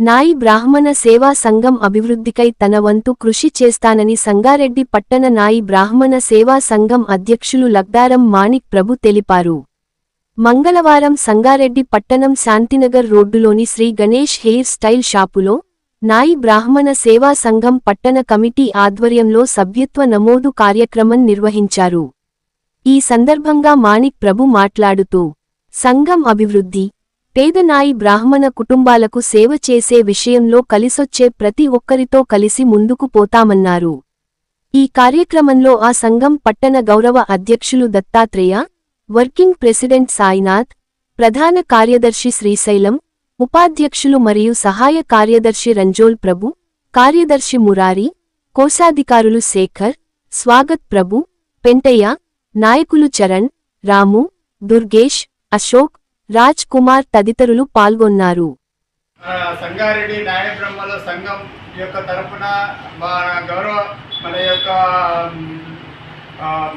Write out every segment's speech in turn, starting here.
నాయి బ్రాహ్మణ సేవా సంఘం అభివృద్ధికై తన వంతు కృషి చేస్తానని సంగారెడ్డి పట్టణ నాయి బ్రాహ్మణ సేవా సంఘం అధ్యక్షులు లగ్దారం మాణిక్ ప్రభు తెలిపారు. మంగళవారం సంగారెడ్డి పట్టణం శాంతినగర్ రోడ్డులోని శ్రీ గణేష్ హెయిర్ స్టైల్ షాపులో నాయి బ్రాహ్మణ సేవా సంఘం పట్టణ కమిటీ ఆధ్వర్యంలో సభ్యత్వ నమోదు కార్యక్రమం నిర్వహించారు. ఈ సందర్భంగా మాణిక్ ప్రభు మాట్లాడుతూ సంఘం అభివృద్ధి పేదనాయి బ్రాహ్మణ కుటుంబాలకు సేవ చేసే విషయంలో కలిసొచ్చే ప్రతి ఒక్కరితో కలిసి ముందుకు పోతామన్నారు. ఈ కార్యక్రమంలో ఆ సంఘం పట్టణ గౌరవ అధ్యక్షులు దత్తాత్రేయ వర్కింగ్ ప్రెసిడెంట్ సాయినాథ్ ప్రధాన కార్యదర్శి శ్రీశైలం ఉపాధ్యక్షులు మరియు సహాయ కార్యదర్శి రంజోల్ ప్రభు కార్యదర్శి మురారి కోశాధికారులు శేఖర్ స్వాగత్ ప్రభు పెంటయ్య నాయకులు చరణ్ రాము దుర్గేష్ అశోక్ రాజ్ కుమార్ తదితరులు పాల్గొన్నారు. సంగారెడ్డి న్యాయబ్రహ్మల సంఘం యొక్క తరపున మా గౌరవ మన యొక్క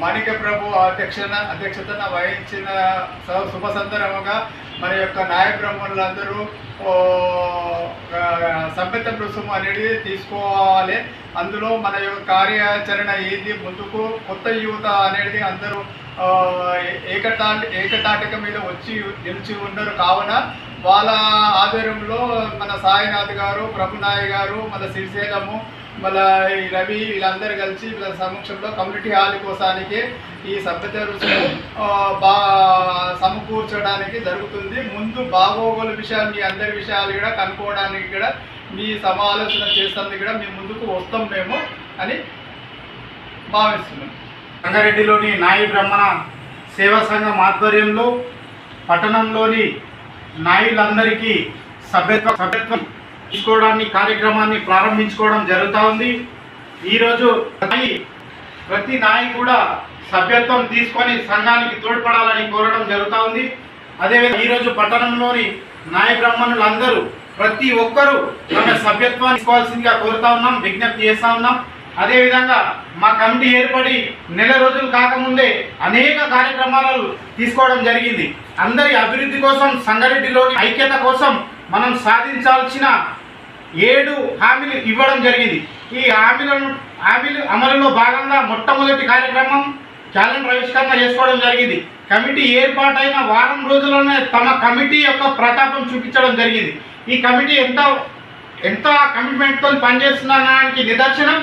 మాణిక ప్రభు అధ్యక్షన అధ్యక్షతన వహించిన శుభ సందర్భంగా మన యొక్క న్యాయబ్రహ్మలందరూ సభ్యత రుసుము అనేది తీసుకోవాలి. అందులో మన యొక్క కార్యాచరణ ఏంది ముందుకు కొత్త యువత అనేది అందరూ ఏకతా ఏకతాటిక మీద వచ్చి నిలిచి ఉన్నారు. కావున వాళ్ళ ఆధ్వర్యంలో మన సాయినాథ్ గారు ప్రభునాయ్ గారు మన శ్రీశైలము మన ఈ రవి వీళ్ళందరూ కలిసి వీళ్ళ సమక్షంలో కమ్యూనిటీ హాల్ కోసానికి ఈ సభ్యత రుసుము బా సమకూర్చడానికి జరుగుతుంది. ముందు బాగోగుల విషయాలు మీ అందరి విషయాలు కూడా కనుక్కోవడానికి కూడా మీ సమాలోచన చేస్తుంది కూడా మీ ముందుకు వస్తాం మేము అని భావిస్తున్నాం. రంగారెడ్డిలోని నాయి బ్రహ్మణ సేవా సంఘం ఆధ్వర్యంలో పట్టణంలోని నాయులందరికీ సభ్యత్వ సభ్యత్వం తీసుకోవడాన్ని కార్యక్రమాన్ని ప్రారంభించుకోవడం జరుగుతూ ఉంది. ఈరోజు నాయి ప్రతి నాయి కూడా సభ్యత్వం తీసుకొని సంఘానికి తోడ్పడాలని కోరడం జరుగుతూ ఉంది. అదేవిధంగా ఈరోజు పట్టణంలోని నాయ బ్రాహ్మణులందరూ ప్రతి ఒక్కరూ తమ సభ్యత్వాన్ని తీసుకోవాల్సిందిగా కోరుతా ఉన్నాం విజ్ఞప్తి చేస్తా ఉన్నాం. అదేవిధంగా మా కమిటీ ఏర్పడి నెల రోజులు కాకముందే అనేక కార్యక్రమాలు తీసుకోవడం జరిగింది. అందరి అభివృద్ధి కోసం సంగారెడ్డిలోని ఐక్యత కోసం మనం సాధించాల్సిన ఏడు హామీలు ఇవ్వడం జరిగింది. ఈ హామీలను హామీలు అమలులో భాగంగా మొట్టమొదటి కార్యక్రమం క్యాలెండర్ ఆవిష్కరణ చేసుకోవడం జరిగింది. కమిటీ ఏర్పాటైన వారం రోజుల్లోనే తమ కమిటీ యొక్క ప్రతాపం చూపించడం జరిగింది. ఈ కమిటీ ఎంత ఎంత కమిట్మెంట్తో పనిచేస్తుందనడానికి నిదర్శనం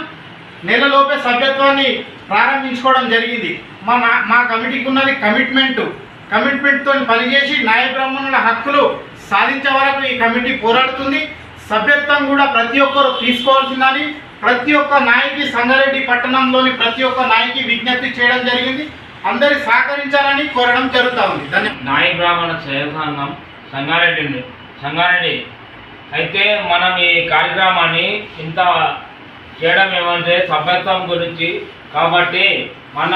నెలలోపే సభ్యత్వాన్ని ప్రారంభించుకోవడం జరిగింది. మా మా- కమిటీకి ఉన్నది కమిట్మెంటు. కమిట్మెంట్తో పనిచేసి న్యాయ బ్రాహ్మణుల హక్కులు సాధించే వరకు ఈ కమిటీ పోరాడుతుంది. సభ్యత్వం కూడా ప్రతి ఒక్కరు తీసుకోవాల్సిందని ప్రతి ఒక్క నాయకి సంగారెడ్డి పట్టణంలోని ప్రతి ఒక్క నాయకి విజ్ఞప్తి చేయడం జరిగింది. అందరి సహకరించాలని కోరడం జరుగుతూ ఉంది. ధన్యవాదాలు బ్రాహ్మణ సంఘం సంగారెడ్డి సంగారెడ్డి అయితే మనం ఈ కార్యక్రమాన్ని ఇంత చేయడం ఏమంటే సభ్యత్వం గురించి. కాబట్టి మన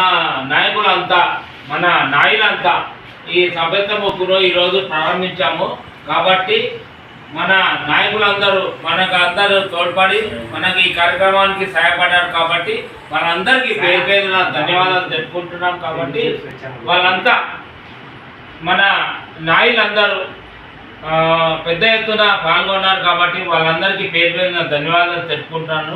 నాయకులంతా మన నాయులంతా ఈ సభ్యత్వం ఒప్పును ఈరోజు ప్రారంభించాము. కాబట్టి మన నాయకులందరూ మనకు అందరూ తోడ్పడి మనకి ఈ కార్యక్రమానికి సహాయపడ్డారు కాబట్టి వాళ్ళందరికీ పేరు పేరున ధన్యవాదాలు తెలుపుకుంటున్నాం కాబట్టి వాళ్ళంతా మన నాయులందరూ పెద్ద ఎత్తున పాల్గొన్నారు కాబట్టి వాళ్ళందరికీ పేరు పేరున ధన్యవాదాలు తెలుపుకుంటాను